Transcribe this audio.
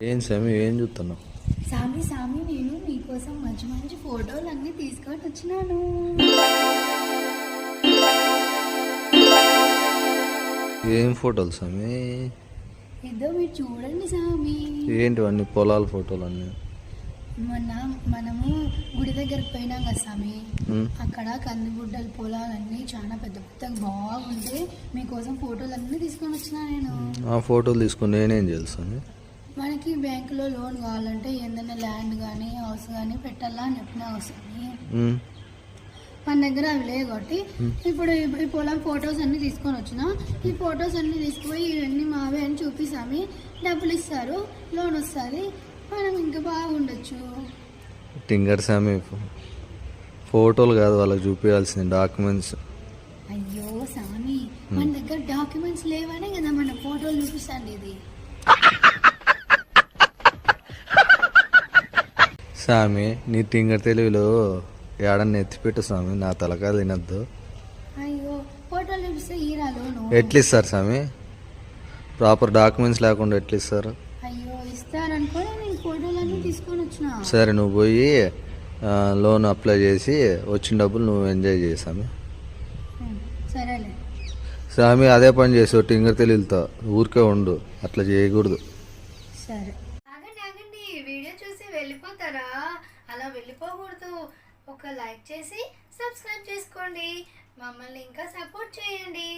ఏం సమీ ఏం చూస్తున్నావు? సామి సామి నేను మీకోసం మంచి మంచి ఫోటోలు అన్ని తీసుకొని వచ్చినాను. ఏం ఫోటోలు సమీ ఏదో మీరు చూడండి సామి ఏంటి అన్ని పొలాల ఫోటోలు అన్నీ మొన్న మనము గుడి దగ్గరకు పోయినాం కదా స్వామి. అక్కడ కందిగుడ్డల పొలాలన్నీ చాలా పెద్ద పెద్ద బాగుంటే మీకోసం ఫోటోలు అన్నీ తీసుకొని వచ్చిన నేను. ఆ ఫోటోలు తీసుకుని నేనేం చేయాలి సమీ మనకి బ్యాంకులో లోన్ కావాలంటే ఏదైనా ల్యాండ్ కానీ హౌస్ కానీ పెట్టాలా అని చెప్పిన స్వామి ఉమ్, మన దగ్గర అవి లేవు కాబట్టి ఇప్పుడు ఈ- పొలం ఫొటోస్ అన్ని తీసుకొని వచ్చిన ఈ ఫొటోస్ అన్ని తీసుకుపోయి ఇవన్నీ మావే అని చూపిస్తామి. డబ్బులు ఇస్తారు లోన్ వస్తుంది. మనం ఇంకా బాగుండొచ్చు. టింగర్ సామి ఫోటోలు కాదు వాళ్ళకి చూపించాల్సింది డాక్యుమెంట్స్. అయ్యో సామి మన దగ్గర డాక్యుమెంట్స్ లేవనే కదా మన ఫోటోలు చూపిస్తాండి ఇది సామి నీ టింగర్ తెలివిలో ఏడన్నా ఎత్తిపెట్టు స్వామి నా తలకాయ తినద్దు. అయ్యో ఫోటోలు చూపిస్తే ఈరా లోను ఎట్లా ఇస్తారు స్వామి? ప్రాపర్ డాక్యుమెంట్స్ లేకుండా ఎట్లా ఇస్తారు అయ్యో ఇస్తారనుకోని నేను ఫోటోలన్నీ తీసుకొని వచ్చిన. సరే నువ్వు పోయి లోన్ అప్లై చేసి వచ్చిన డబ్బులు నువ్వు ఎంజాయ్ చేసామి ఉం, సరేలే. స్వామి అదే పని చేసావు టింగర్ తెలివితో ఊరికే ఉండు అట్లా చేయకూడదు. సరే. చూసి వెళ్ళిపోతారా? అలా వెళ్ళిపోకూడదు. ఒక లైక్ చేసి సబ్స్క్రైబ్ చేసుకోండి. మమ్మల్ని ఇంకా సపోర్ట్ చేయండి.